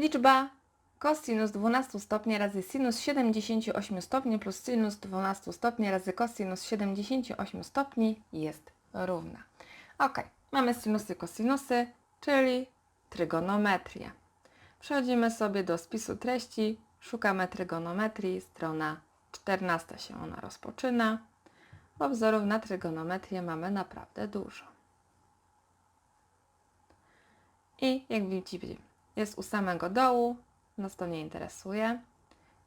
Liczba cosinus 12 stopni razy sinus 78 stopni plus sinus 12 stopni razy cosinus 78 stopni jest równa. Ok, mamy sinusy, kosinusy, czyli trygonometrię. Przechodzimy sobie do spisu treści, szukamy trygonometrii, strona 14 się ona rozpoczyna, bo wzorów na trygonometrię mamy naprawdę dużo. I jak widzicie, jest u samego dołu, nas to nie interesuje.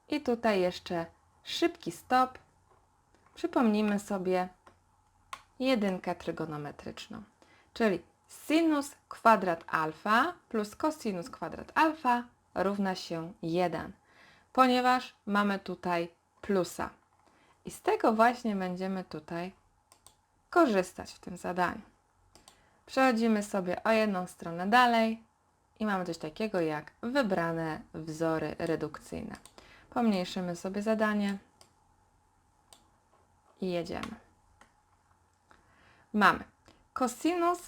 I tutaj jeszcze szybki stop. Przypomnijmy sobie jedynkę trygonometryczną, czyli sinus kwadrat alfa plus cosinus kwadrat alfa równa się 1, ponieważ mamy tutaj plusa. I z tego właśnie będziemy tutaj korzystać w tym zadaniu. Przechodzimy sobie o jedną stronę dalej i mamy coś takiego jak wybrane wzory redukcyjne. Pomniejszymy sobie zadanie i jedziemy. Mamy cosinus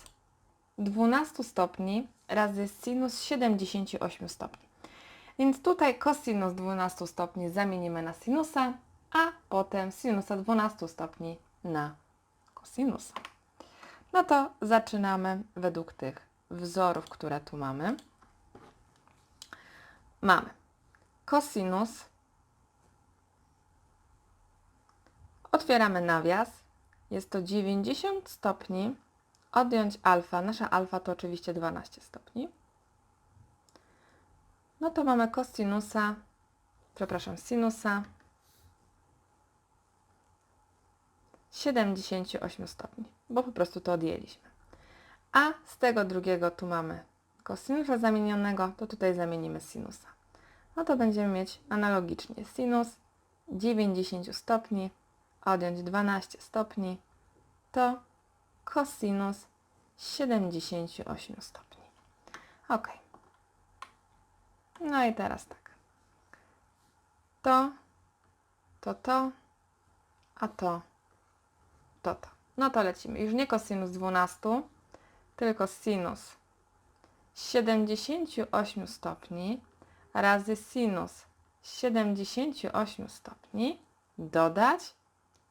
12 stopni razy sinus 78 stopni. Więc tutaj cosinus 12 stopni zamienimy na sinusa, a potem sinusa 12 stopni na kosinusa. No to zaczynamy według tych wzorów, które tu mamy. Mamy cosinus. Otwieramy nawias. Jest to 90 stopni. Odjąć alfa. Nasza alfa to oczywiście 12 stopni. No to mamy kosinusa, przepraszam, sinusa 78 stopni, bo po prostu to odjęliśmy. A z tego drugiego tu mamy kosinusa zamienionego, to tutaj zamienimy sinusa. No to będziemy mieć analogicznie sinus 90 stopni, odjąć 12 stopni, to cosinus 78 stopni. Ok. No i teraz tak. To, to, to, a to, to, to. No to lecimy. Już nie cosinus 12, tylko sinus 78 stopni razy sinus 78 stopni dodać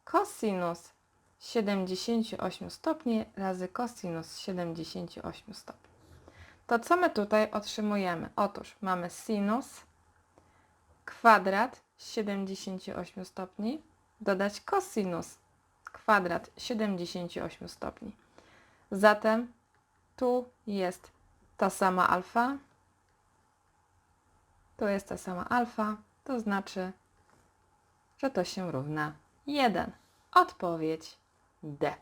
cosinus 78 stopni razy cosinus 78 stopni. To co my tutaj otrzymujemy? Otóż mamy sinus kwadrat 78 stopni dodać cosinus kwadrat 78 stopni. Zatem tu jest ta sama alfa, tu jest ta sama alfa, to znaczy, że to się równa 1. Odpowiedź D.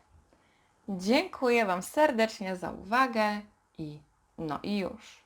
Dziękuję Wam serdecznie za uwagę i no i już.